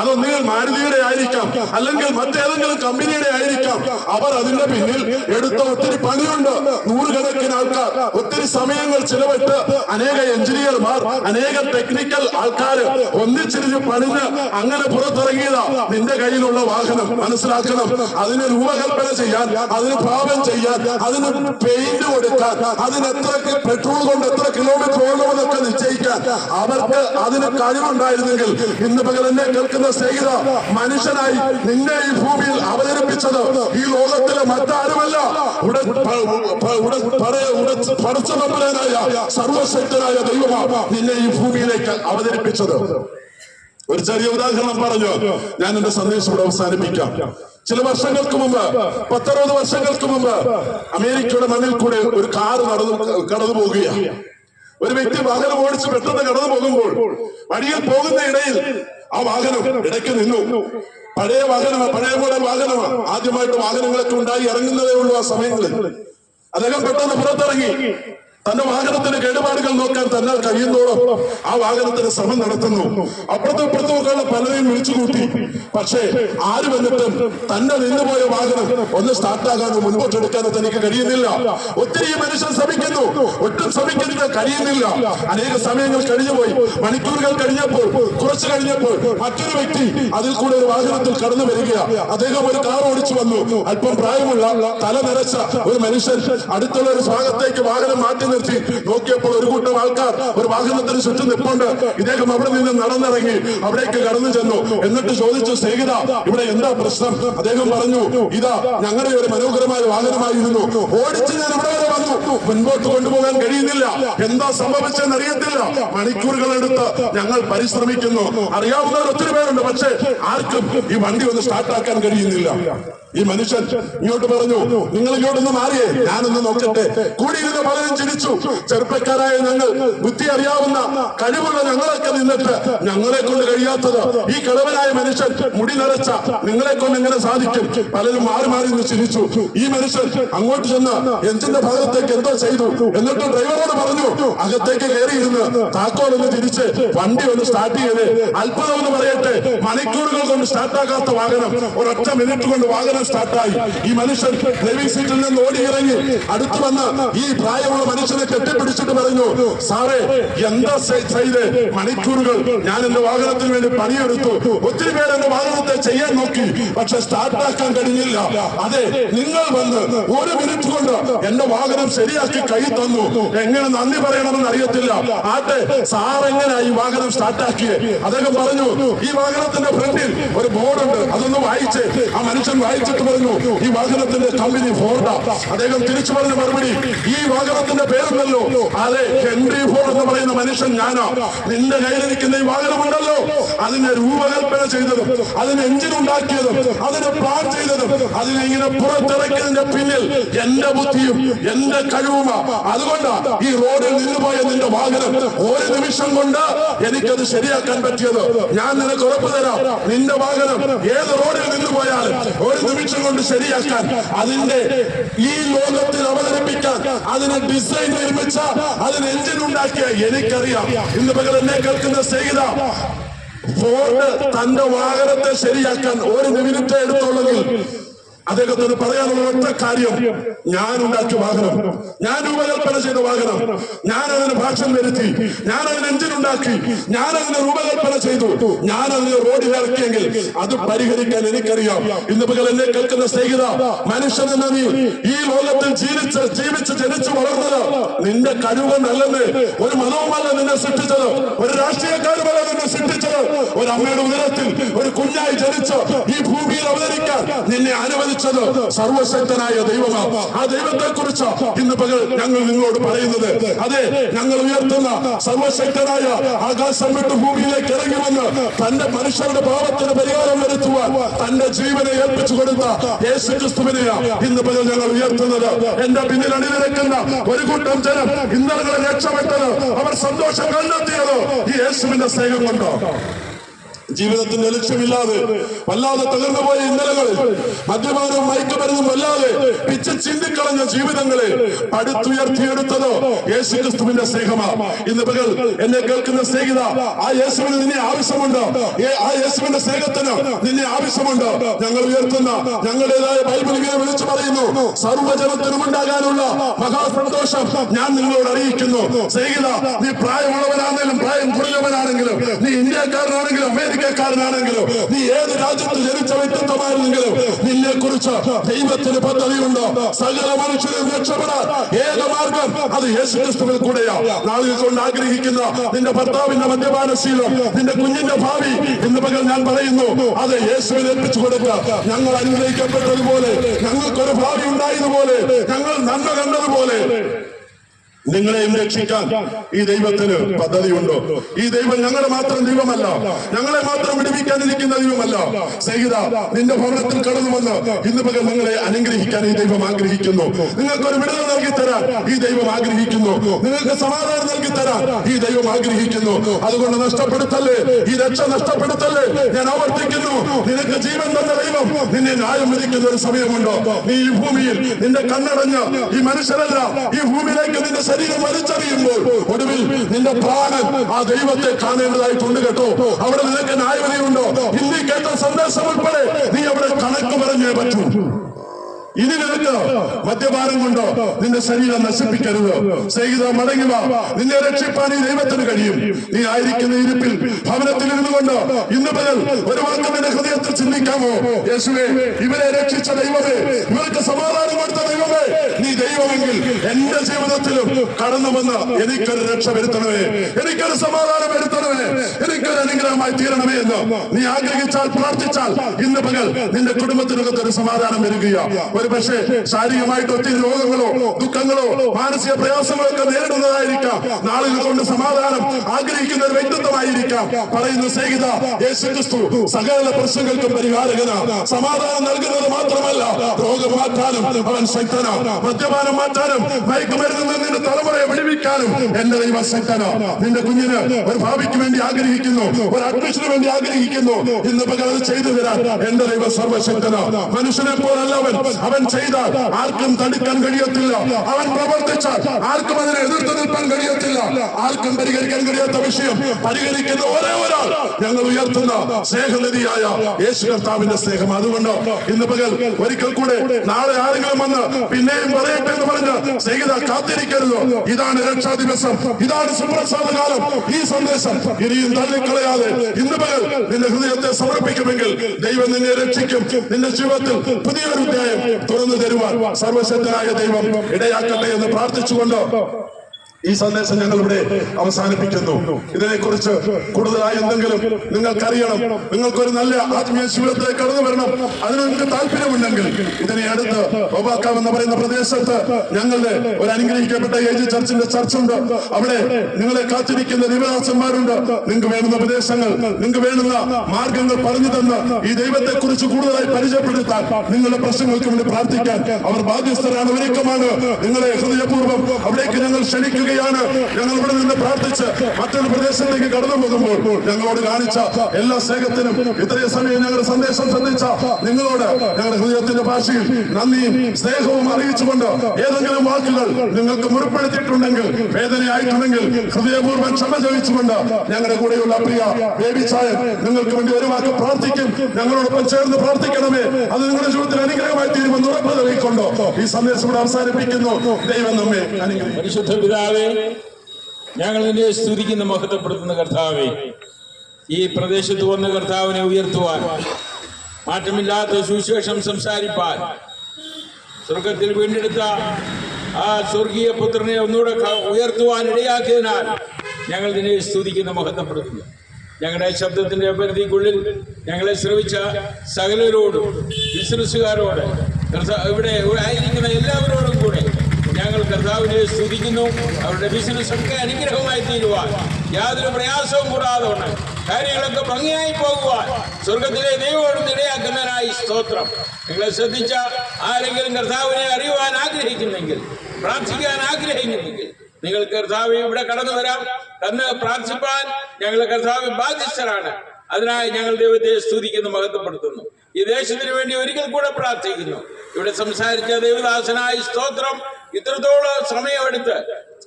അതൊന്നുകിൽ മാരുതിയുടെ ആയിരിക്കാം അല്ലെങ്കിൽ മറ്റേതെങ്കിലും കമ്പനിയുടെ ആയിരിക്കാം. അവർ അതിന്റെ പിന്നിൽ എടുത്ത ഒത്തിരി പണിയുണ്ട്. നൂറുകണക്കിന് ആൾക്കാർ ഒത്തിരി സമയങ്ങൾ ചിലവിട്ട് അനേക എഞ്ചിനീയർമാർ അനേക ടെക്നിക്കൽ ആൾക്കാർ ഒന്നിച്ചിരിഞ്ഞ് പണിഞ്ഞ് അങ്ങനെ പുറത്തിറങ്ങിയതാ നിന്റെ കയ്യിലുള്ള വാഹനം. മനസ്സിലാക്കണം. അതിന് രൂപകൽപ്പന ചെയ്യാൻ അതിന് ഭാവം ചെയ്യാൻ അതിന് പെയിന്റ് കൊടുക്കാൻ അതിന് എത്ര പെട്രോൾ കൊണ്ട് എത്ര കിലോമീറ്റർ ഓടണമെന്നൊക്കെ നിശ്ചയിക്കാൻ അവർക്ക് അതിന് കഴിവുണ്ടായിരുന്നെങ്കിൽ ഇന്ന് പകൽ എന്നെ കേൾക്കുന്ന സ്നേഹിത മനുഷ്യനായി നിന്നെ ഈ ഭൂമിയിൽ അവതരിപ്പിച്ചത് ഈ ലോകത്തിലെ മറ്റാരുമല്ല. പടച്ചതമ്പനായ സർവശക്തനായ ദൈവമാണ് നിന്നെ ഈ ഭൂമിയിലേക്ക് അവതരിപ്പിച്ചത്. ഒരു ചെറിയ ഉദാഹരണം പറഞ്ഞു. ഞാൻ എന്റെ സന്ദേശം ഇവിടെ അവസാനിപ്പിക്കാം. ചില വർഷങ്ങൾക്ക് മുമ്പ് പത്തറുപത് വർഷങ്ങൾക്ക് മുമ്പ് അമേരിക്കയുടെ മണ്ണിൽ കൂടെ ഒരു കാറ് നടന്നു കടന്നു പോകുകയാണ് ഒരു വ്യക്തി വാഹനം ഓടിച്ച് പെട്ടെന്ന് കടന്നു പോകുമ്പോൾ വഴിയിൽ പോകുന്ന ഇടയിൽ ആ വാഹനം ഇടയ്ക്ക് നിന്നു. പഴയ വാഹനമാണ് പഴയ പോലെ വാഹനമാണ് ആദ്യമായിട്ട് വാഹനങ്ങളൊക്കെ ഉണ്ടായി ഇറങ്ങുന്നതേ ഉള്ളൂ ആ സമയങ്ങളിൽ. അദ്ദേഹം പെട്ടെന്ന് പുറത്തിറങ്ങി. തന്റെ വാഹനത്തിന് കേടുപാടുകൾ നോക്കാൻ തന്നാൽ കഴിയുന്നോളം ആ വാഹനത്തിന് ശ്രമം നടത്തുന്നു. അപ്പുറത്തും ഇപ്പുറത്തും ഒക്കെയുള്ള പലരെയും വിളിച്ചു കൂട്ടി. പക്ഷേ ആര് വന്നിട്ടും തന്റെ നിന്നുപോയ വാഹനം ഒന്ന് സ്റ്റാർട്ടാകാനോ മുൻപോട്ടെടുക്കാനോ തനിക്ക് കഴിയുന്നില്ല. ഒത്തിരി മനുഷ്യൻ ശ്രമിക്കുന്നു. ഒട്ടും ശ്രമിക്കുന്നത് കഴിയുന്നില്ല. അനേക സമയങ്ങൾ കഴിഞ്ഞുപോയി. മണിക്കൂറുകൾ കഴിഞ്ഞപ്പോൾ കുറച്ച് കഴിഞ്ഞപ്പോൾ മറ്റൊരു വ്യക്തി അതിൽ കൂടെ ഒരു വാഹനത്തിൽ കടന്നു വരികയാണ് അദ്ദേഹം ഒരു കാർ ഓടിച്ചു വന്നു. അല്പം പ്രായമുള്ള തല നിറച്ച ഒരു മനുഷ്യൻ അടുത്തുള്ള ഒരു ഭാഗത്തേക്ക് വാഹനം മാറ്റി നിർത്തി. നോക്കിയപ്പോൾ ഒരു കൂട്ടം ആൾക്കാർ ഒരു വാഹനത്തിന് ചുറ്റും നിപ്പുണ്ട്. ഇദ്ദേഹം അവിടെ നിന്ന് നടന്നിറങ്ങി അവിടേക്ക് കടന്നു ചെന്നു. എന്നിട്ട് ചോദിച്ചു സ്നേഹിത ഇവിടെ എന്താ പ്രശ്നം? അദ്ദേഹം പറഞ്ഞു ഇതാ ഞങ്ങളുടെ ഒരു മനോഹരമായ വാഹനമായിരുന്നു. ഓടിച്ച് ഞാൻ ഇവിടെ വരെ വന്നു. മുൻപോട്ട് കൊണ്ടുപോകാൻ കഴിയുന്നില്ല. എന്താ സംഭവിച്ചെന്ന് അറിയത്തില്ല. മണിക്കൂറുകൾ എടുത്ത് ഞങ്ങൾ പരിശ്രമിക്കുന്നു. അറിയാവുന്നവർ ഒത്തിരി പേരുണ്ട് പക്ഷേ ആർക്കും ഈ വണ്ടി ഒന്ന് സ്റ്റാർട്ടാക്കാൻ കഴിയുന്നില്ല. ഈ മനുഷ്യൻ ഇങ്ങോട്ട് പറഞ്ഞു നിങ്ങൾ ഇങ്ങോട്ടൊന്ന് മാറിയേ ഞാനൊന്ന് നോക്കട്ടെ. കൂടിയിരുന്ന പലരും ചിരിച്ചു. ചെറുപ്പക്കാരായ ഞങ്ങൾ ബുദ്ധി അറിയാവുന്ന കഴിവുള്ള ഞങ്ങളൊക്കെ നിന്നിട്ട് ഞങ്ങളെ കൊണ്ട് കഴിയാത്തത് ഈ കിളവനായ മനുഷ്യൻ മുടി നിറച്ച നിങ്ങളെ കൊണ്ട് എങ്ങനെ സാധിക്കും? പലരും മാറി മാറി നിന്ന് ചിരിച്ചു. ഈ മനുഷ്യൻ അങ്ങോട്ട് ചെന്ന് എഞ്ചിന്റെ ഭാഗത്തേക്ക് എന്തോ ചെയ്തു? എന്നിട്ട് ഡ്രൈവറോട് പറഞ്ഞു അകത്തേക്ക് കയറിയിരുന്ന് താക്കോൽ ഒന്ന് തിരിച്ച് വണ്ടി ഒന്ന് സ്റ്റാർട്ട് ചെയ്ത് അത്ഭുതം എന്ന് പറയട്ടെ. മണിക്കൂറുകൾ കൊണ്ട് സ്റ്റാർട്ടാകാത്ത വാഹനം. ഒരൊറ്റ മിനിറ്റ് കൊണ്ട് വാഹനം സ്റ്റാർട്ടായി ഈ മനുഷ്യൻ ഡ്രൈവിംഗ് സീറ്റിൽ നിന്ന് ഓടി ഇറങ്ങി അടുത്ത് വന്ന് ഈ പ്രായമുള്ള മനുഷ്യനെ കെട്ടിപ്പിടിച്ചിട്ട് പറഞ്ഞു സാറേ എന്താ ചെയ്ത്? മണിക്കൂറുകൾ ഞാൻ എന്റെ വാഹനത്തിന് വേണ്ടി പണിയെടുത്തു. ഒത്തിരി പേര് എന്റെ വാഹനത്തെ ചെയ്യാൻ നോക്കി. പക്ഷെ സ്റ്റാർട്ടാക്കാൻ കഴിഞ്ഞില്ല. അതെ നിങ്ങൾ വന്ന് ഒരു മിനിറ്റ് കൊണ്ട് എന്റെ വാഹനം ശരിയാക്കി കൈ തന്നു. എങ്ങനെ നന്ദി പറയണമെന്ന് അറിയത്തില്ല. ആട്ടെ സാർ എങ്ങനെ ഈ വാഹനം സ്റ്റാർട്ടാക്കിയേ? അദ്ദേഹം പറഞ്ഞു ഈ വാഹനത്തിന്റെ ഫ്രണ്ടിൽ ഒരു ബോർഡുണ്ട്. അതൊന്ന് വായിച്ച്. ആ മനുഷ്യൻ വായിച്ചിട്ട് പറഞ്ഞു ഈ വാഹനത്തിന്റെ കമ്പനി ഫോർഡ. അദ്ദേഹം തിരിച്ചു പറഞ്ഞ മറുപടി ഈ വാഹനത്തിന്റെ പേരുണ്ടല്ലോ. അതെ ഹെൻറി ഫോർഡ് എന്ന് പറയുന്ന മനുഷ്യൻ ഞാനാ. നിന്റെ കയ്യിലിരിക്കുന്ന ഈ വാഹനമുണ്ടല്ലോ. അതിനെ രൂപകൽപ്പന ചെയ്തതും അതിന് എഞ്ചിൻ ഉണ്ടാക്കിയതും അതിന് പ്ലാൻ ചെയ്തതും അതിനെ ഇങ്ങനെ പുറത്തിറക്കിയതിന്റെ പിന്നിൽ എന്റെ ബുദ്ധിയും എന്റെ കഴിവുമാ. അതുകൊണ്ടാണ് ഈ റോഡിൽ നിന്നുപോയ നിന്റെ വാഹനം ഒരു നിമിഷം കൊണ്ട് എനിക്കത് ശരിയാക്കാൻ പറ്റിയത്. ഞാൻ നിനക്ക് ഉറപ്പ് തരാം. നിന്റെ വാഹനം ഏത് റോഡിൽ നിന്ന് പോയാലും ഒരു നിമിഷം കൊണ്ട് ശരിയാക്കാൻ അതിന്റെ ഈ ലോകത്തിൽ അവതരിപ്പിക്കാൻ അതിന് ഡിസൈൻ നിർമ്മിച്ച അതിന് എഞ്ചിൻ ഉണ്ടാക്കിയ എനിക്കറിയാം. ഇന്ന് പകൽ എന്നെ കേൾക്കുന്ന സ്നേഹിത തന്റെ വാഹനത്തെ ശരിയാക്കാൻ ഒരു മിനിറ്റ് എടുത്തുള്ളെങ്കിൽ അദ്ദേഹത്തിന് പറയാനുള്ള ഒറ്റ കാര്യം ഞാൻ ഉണ്ടാക്കിയ വാഹനം. ഞാൻ രൂപകൽപ്പന ചെയ്ത വാഹനം. ഞാൻ അതിന് ഭാഷം വരുത്തി. ഞാൻ അതിന് എഞ്ചിൻ ഉണ്ടാക്കി. ഞാൻ അതിന് രൂപകൽപ്പന ചെയ്തു. ഞാൻ അതിന് റോഡിൽ ഇറക്കിയെങ്കിൽ അത് പരിഹരിക്കാൻ എനിക്കറിയാം. ഇന്ന് പകൽ എന്നെ കേൾക്കുന്ന സ്നേഹിത മനുഷ്യൻ എന്ന നീ ഈ ലോകത്തിൽ ജീവിച്ച് ജീവിച്ച് ജനിച്ചു വളർന്നത് നിന്റെ കഴിവുകൊണ്ടല്ലെന്ന് ഒരു മതവുമല്ല നിന്നെ സൃഷ്ടിച്ചത്. ഒരു രാഷ്ട്രീയക്കാരുമല്ല നിന്നെ സൃഷ്ടിച്ചത്. ഒരു അമ്മയുടെ ഉദരത്തിൽ ഒരു കുഞ്ഞായി ജനിച്ച് ഈ ഭൂമിയിൽ അവതരിക്കാൻ നിന്നെ അനുവദിച്ചത് സർവശക്തനായ ദൈവമാണ് ആ ദൈവത്തെ കുറിച്ച് ഇന്ന് പകൽ ഞങ്ങൾ നിങ്ങളോട് പറയുന്നത്. അതെ ഞങ്ങൾ ഉയർത്തുന്ന സർവശക്തനായ ആകാശം വിട്ട് ഭൂമിയിലേക്ക് ഇറങ്ങി വന്ന് തന്റെ മനുഷ്യരുടെ പാപത്തിന് പരിഹാരം വരുത്തുവാൻ തന്റെ ജീവനെ ഏൽപ്പിച്ചു കൊടുത്ത യേശു ക്രിസ്തുവിനെയാ ഇന്ന് പകൽ ഞങ്ങൾ ഉയർത്തുന്നത്. എന്റെ പിന്നിൽ അണിനിരക്കുന്ന ഒരു കൂട്ടം ജനം ഇന്നലെ രക്ഷപ്പെട്ടത് അവർ സന്തോഷം കണ്ടെത്തിയത് ഈ യേശുവിന്റെ സ്നേഹം കൊണ്ടോ? ജീവിതത്തിന്റെ ലക്ഷ്യമില്ലാതെ വല്ലാതെ തകർന്നു പോയ ഇന്നലകളിൽ മദ്യപാനവും മയക്കുമരുന്നും വല്ലാതെ പിച്ച് ചിന്തിക്കളഞ്ഞ ജീവിതങ്ങളെ പടുത്തുയർത്തിയെടുത്തതോ യേശു ക്രിസ്തുവിന്റെ സ്നേഹമാ. ഇന്ന് പകൽ എന്നെ കേൾക്കുന്ന സ്നേഹിത ആ യേശുവിന് നിന്നെ ആവശ്യമുണ്ട്? ആ യേശുവിന്റെ സ്നേഹത്തിന് നിന്നെ ആവശ്യമുണ്ട്? ഞങ്ങൾ ഉയർത്തുന്ന ഞങ്ങളുടേതായ ബൈബിൾ ഇങ്ങനെ വിളിച്ചു പറയുന്നു സർവജനത്തിനും ഉണ്ടാകാനുള്ള മഹാസന്തോഷം ഞാൻ നിങ്ങളോട് അറിയിക്കുന്നു. സ്നേഹിത നീ പ്രായമുള്ളവനാണെങ്കിലും പ്രായം കുറഞ്ഞവനാണെങ്കിലും നീ ഇന്ത്യക്കാരനാണെങ്കിലും അമേരിക്കക്കാരനാണെങ്കിലും നീ ഏത് രാജ്യത്ത് ജനിച്ച വ്യക്തിത്വമായിരുന്നെങ്കിലും നിന്നെ കുറിച്ച് ദൈവത്തിന് പദ്ധതിയുണ്ട്? സകല മനുഷ്യരും രക്ഷപ്പെടാൻ ഏക മാർഗം അത് യേശു ക്രിസ്തുവിൽ കൂടെയാ കൊണ്ട് ആഗ്രഹിക്കുന്ന നിന്റെ ഭർത്താവിന്റെ മദ്യപാനശീലം നിന്റെ കുഞ്ഞിന്റെ ഭാവി എന്ന് പകൽ ഞാൻ പറയുന്നു അത് യേശുവിൽ ഏൽപ്പിച്ചു കൊടുക്കുക ഞങ്ങൾ അനുഗ്രഹിക്കപ്പെട്ടതുപോലെ ഞങ്ങൾക്കൊരു ഭാവി ഉണ്ടായതുപോലെ ഞങ്ങൾ നന്മ കണ്ടതുപോലെ നിങ്ങളെയും രക്ഷിക്കാൻ ഈ ദൈവത്തിന് പദ്ധതിയുണ്ടോ? ഈ ദൈവം ഞങ്ങളെ മാത്രം ദൈവമല്ല. ഞങ്ങളെ മാത്രം വിടുവിക്കാനിരിക്കുന്ന ദൈവമല്ല. സഹിത നിന്റെ ഭവനത്തിൽ കടന്നു വന്ന് ഇന്ന് പകൽ നിങ്ങളെ അനുഗ്രഹിക്കാൻ ഈ ദൈവം ആഗ്രഹിക്കുന്നു. നിങ്ങൾക്ക് ഒരു വിടുതൽ നൽകി തരാൻ ഈ ദൈവം ആഗ്രഹിക്കുന്നു. നിങ്ങൾക്ക് സമാധാനം നൽകി തരാൻ ഈ ദൈവം ആഗ്രഹിക്കുന്നു. അതുകൊണ്ട് നഷ്ടപ്പെടുത്തല്ലേ? ഈ രക്ഷ നഷ്ടപ്പെടുത്തല്ലേ? ഞാൻ ആവർത്തിക്കുന്നു. നിനക്ക് ജീവൻ തന്ന ദൈവം നിന്നെ ന്യായം വിധിക്കുന്ന ഒരു സമയമുണ്ടോ? നീ ഈ ഭൂമിയിൽ നിന്റെ കണ്ണടഞ്ഞ് ഈ മനുഷ്യരല്ല ഈ ഭൂമിയിലേക്ക് നിന്റെ ശരീരം വലിച്ചെറിയുമ്പോൾ ഒടുവിൽ നിന്റെ പ്രാണൻ ആ ദൈവത്തെ കാണേണ്ടതായിട്ടുണ്ട് കേട്ടോ. അവിടെ നിനക്ക് ന്യായവിധിയുണ്ടോ? ഹിന്ദി കേട്ട സന്ദേശം ഉൾപ്പെടെ നീ അവിടെ കണക്ക് പറഞ്ഞേ പറ്റൂ. ഇനി മദ്യപാനം കൊണ്ടോ നിന്റെ ശരീരം നശിപ്പിക്കരുത്. സ്നേഹിത മടങ്ങി നിന്നെ രക്ഷിപ്പാൻ ഈ ദൈവത്തിന് കഴിയും. നീ ആയിരിക്കുന്ന ഇരിപ്പിൽ ഭവനത്തിൽ ഇരുന്നു കൊണ്ട് ഇന്ന് മുതൽ ഒരു വാക്കം എന്റെ ഹൃദയത്തിൽ ചിന്തിക്കാമോ? യേശുവേ ഇവരെ രക്ഷിച്ച ദൈവമേ ഇവർക്ക് സമാധാനം കൊടുത്ത ദൈവമേ നീ ദൈവമെങ്കിൽ എന്റെ ജീവിതത്തിലും കടന്നു വന്ന് എനിക്കൊരു രക്ഷ വരുത്തണമേ. എനിക്കൊരു സമാധാനം വരുത്തണമേ. എനിക്കൊരു അനുഗ്രഹമായി തീരണമേ എന്ന് നീ ആഗ്രഹിച്ചാൽ പ്രാർത്ഥിച്ചാൽ ഇന്ന് പകൽ നിന്റെ കുടുംബത്തിനകത്ത് ഒരു സമാധാനം വരികയാ. ഒരു പക്ഷേ ശാരീരികമായിട്ട് ഒത്തിരി രോഗങ്ങളോ ദുഃഖങ്ങളോ മാനസിക പ്രയാസങ്ങളോ ഒക്കെ നേരിടുന്നതായിരിക്കാം. നാളുകൾ കൊണ്ട് സമാധാനം ആഗ്രഹിക്കുന്ന ഒരു വ്യക്തിത്വമായിരിക്കാം. പറയുന്ന സ്നേഹിത യേശു ക്രിസ്തു സകല പ്രശ്നങ്ങൾക്കും പരിഹാരകന. സമാധാനം നൽകുന്നത് മാത്രമല്ല രോഗം മാറ്റാനും അവൻ ശക്തന. മദ്യപാനം മാറ്റാനും മയക്കുമരുന്നിൽ നിന്ന് തലമുറയെ വിടുവിക്കാനും എന്റെ ദൈവ ശക്തന. നിന്റെ കുഞ്ഞിന് ഒരു ഭാവിക്ക് വേണ്ടി ആഗ്രഹിക്കുന്നു ഒരു അഡ്മിഷന് വേണ്ടി ആഗ്രഹിക്കുന്നു. ഇന്ന് പകരം ചെയ്തു തരാൻ എന്റെ ദൈവ സർവശക്തന. മനുഷ്യനെ പോലല്ല അവൻ ചെയ്താൽ ആർക്കും തടുക്കാൻ കഴിയത്തില്ല. അവൻ പ്രവർത്തിച്ചാൽ ആർക്കും അതിനെ എതിർത്ത് നിൽക്കാൻ കഴിയത്തില്ല. ആർക്കും പരിഹരിക്കാൻ കഴിയാത്ത വിഷയം പരിഹരിക്കുന്ന ഒരേ ഒരാൾ ഞങ്ങൾ ഉയർത്തുന്ന സ്നേഹനിധിയായ യേശു കർത്താവിന്റെ സ്നേഹം. അതുകൊണ്ട് ഇന്ന് പകൽ ഒരിക്കൽ കൂടെ നാളെ ആരെങ്കിലും വന്ന് പിന്നെയും പറയട്ടെ എന്ന് പറഞ്ഞ് സ്നേഹിത കാത്തിരിക്കരുത്? ഇതാണ് രക്ഷാ ദിവസം. ഇതാണ് സുപ്രസാദ കാലം. ഈ സന്ദേശം ഇനിയും തള്ളിക്കളയാതെ ഇന്ന് പകൽ നിന്റെ ഹൃദയത്തെ സമർപ്പിക്കുമെങ്കിൽ ദൈവം നിന്നെ രക്ഷിക്കും. നിന്റെ ജീവിതത്തിൽ പുതിയൊരു അധ്യായം തുറന്നു തരുവാൻ സർവശക്തനായ ദൈവം ഇടയാക്കട്ടെ എന്ന് പ്രാർത്ഥിച്ചുകൊണ്ട് ഈ സന്ദേശം ഞങ്ങൾ ഇവിടെ അവസാനിപ്പിക്കുന്നു. ഇതിനെക്കുറിച്ച് കൂടുതലായി എന്തെങ്കിലും നിങ്ങൾക്കറിയണം. നിങ്ങൾക്കൊരു നല്ല ആത്മീയ ജീവിതത്തിലേക്ക് കടന്നു വരണം. അതിന് നിങ്ങൾക്ക് താല്പര്യമുണ്ടെങ്കിൽ ഇതിനെ അടുത്ത് ഒബാക്കാം എന്ന് പറയുന്ന പ്രദേശത്ത് ഞങ്ങളുടെ ഒരു അനുഗ്രഹിക്കപ്പെട്ട ഏജ് ചർച്ചിന്റെ ചർച്ചുണ്ട്. അവിടെ നിങ്ങളെ കാത്തിരിക്കുന്ന ദൈവദാസന്മാരുണ്ട്. നിങ്ങൾക്ക് വേണ്ടുന്ന ഉപദേശങ്ങൾ നിങ്ങൾക്ക് വേണ്ടുന്ന മാർഗങ്ങൾ പറഞ്ഞു തന്ന് ഈ ദൈവത്തെ കുറിച്ച് കൂടുതലായി പരിചയപ്പെടുത്താൻ നിങ്ങളുടെ പ്രശ്നങ്ങൾക്ക് വേണ്ടി പ്രാർത്ഥിക്കാൻ അവർ ബാധ്യസ്ഥരാണ്. ഒരുക്കമാണ്. നിങ്ങളെ ഹൃദയപൂർവം അവിടേക്ക് ഞങ്ങൾ ക്ഷണിക്കുകയാണ് ഞങ്ങൾ ഇവിടെ നിന്ന് പ്രാർത്ഥിച്ച് മറ്റൊരു പ്രദേശത്തേക്ക് കടന്നു പോകുമ്പോൾ ഞങ്ങളോട് കാണിച്ച എല്ലാ സ്നേഹത്തിനും ഇത്രയും സമയം ഞങ്ങളുടെ സന്ദേശം സന്ദിച്ച നിങ്ങളോട് ഞങ്ങളുടെ ഹൃദയത്തിന്റെ ഭാഷയിൽ നന്ദിയും സ്നേഹവും അറിയിച്ചുകൊണ്ട് ഏതെങ്കിലും വാക്കുകൾ നിങ്ങൾക്ക് മുറിപ്പെടുത്തിയിട്ടുണ്ടെങ്കിൽ വേദനയായിട്ടുണ്ടെങ്കിൽ ഹൃദയപൂർവം ക്ഷമ ചോദിച്ചുകൊണ്ട് ഞങ്ങളുടെ കൂടെയുള്ള പ്രിയ ബേബി ചായൻ നിങ്ങൾക്ക് വേണ്ടി ഒരു വാക്ക് പ്രാർത്ഥിക്കും. ഞങ്ങളോടൊപ്പം ചേർന്ന് പ്രാർത്ഥിക്കണമേ. അത് നിങ്ങളുടെ ജീവിതത്തിൽ അനുഗ്രഹമായി തീരുമെന്ന് ഉറപ്പ് നൽകിക്കൊണ്ടോ ഈ സന്ദേശം ഇവിടെ അവസാനിപ്പിക്കുന്നു. ദൈവം നമ്മെ അനുഗ്രഹിക്കും പിതാവേ ഞങ്ങൾ നിന്നെ സ്തുതിക്കുന്ന മഹത്വപ്പെടുത്തുന്ന കർത്താവേ. ഈ പ്രദേശത്ത് വന്ന കർത്താവിനെ ഉയർത്തുവാൻ മാറ്റമില്ലാത്ത സുവിശേഷം സംസാരിപ്പാൻ സ്വർഗത്തിൽ വീണ്ടെടുത്ത ആ സ്വർഗീയ പുത്രനെ ഒന്നുകൂടെ ഉയർത്തുവാൻ ഇടയാക്കിയതിനാൽ ഞങ്ങൾ നിന്നെ സ്തുതിക്കുന്ന മഹത്വപ്പെടുത്തുന്നു. ഞങ്ങളുടെ ശബ്ദത്തിന്റെ പരിധിക്കുള്ളിൽ ഞങ്ങളെ ശ്രമിച്ച സകലരോടും ബിസിനസ്സുകാരോട് ഇവിടെ ആയിരിക്കുന്ന എല്ലാവരോടും കൂടെ ഞങ്ങൾ കർത്താവിനെ സ്തുതിക്കുന്നു. അവരുടെ ബിസിനസ് ഒക്കെ അനുഗ്രഹമായി തീരുവാൻ. യാതൊരു പ്രയാസവും കൂടാതെ ഉണ്ട് കാര്യങ്ങളൊക്കെ ഭംഗിയായി പോകുവാൻ. സ്വർഗത്തിലെ ദൈവോടും ഇടയാക്കുന്നതിനായി സ്തോത്രം. നിങ്ങളെ ശ്രദ്ധിച്ച ആരെങ്കിലും കർത്താവിനെ അറിയുവാൻ ആഗ്രഹിക്കുന്നെങ്കിൽ പ്രാർത്ഥിക്കാൻ ആഗ്രഹിക്കുന്നെങ്കിൽ നിങ്ങൾ കർത്താവ് ഇവിടെ കടന്നു വരാം. കന്ന് പ്രാർത്ഥിപ്പാൻ ഞങ്ങൾ കർത്താവ് ബാധ്യസ്ഥരാണ്. അതിനായി ഞങ്ങൾ ദൈവത്തെ സ്തുതിക്കുന്നു മഹത്വപ്പെടുത്തുന്നു. ഈ ദേശത്തിന് വേണ്ടി ഒരിക്കൽ കൂടെ പ്രാർത്ഥിക്കുന്നു. ഇവിടെ സംസാരിച്ച ദേവദാസനായ സ്തോത്രം ഇത്രത്തോളം സമയമെടുത്ത്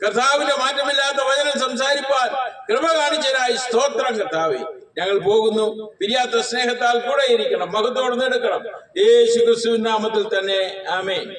കർത്താവിന്റെ മാറ്റമില്ലാത്ത വചനം സംസാരിപ്പാൻ കൃപ കാണിച്ചതിനായി സ്തോത്രം കർത്താവെ ഞങ്ങൾ പോകുന്നു. പിരിയാത്ത സ്നേഹത്താൽ കൂടെ ഇരിക്കണം. മഹത്തോടെ എടുക്കണം യേശു ക്രിസ്തുവിൻ നാമത്തിൽ തന്നെ. ആമേൻ.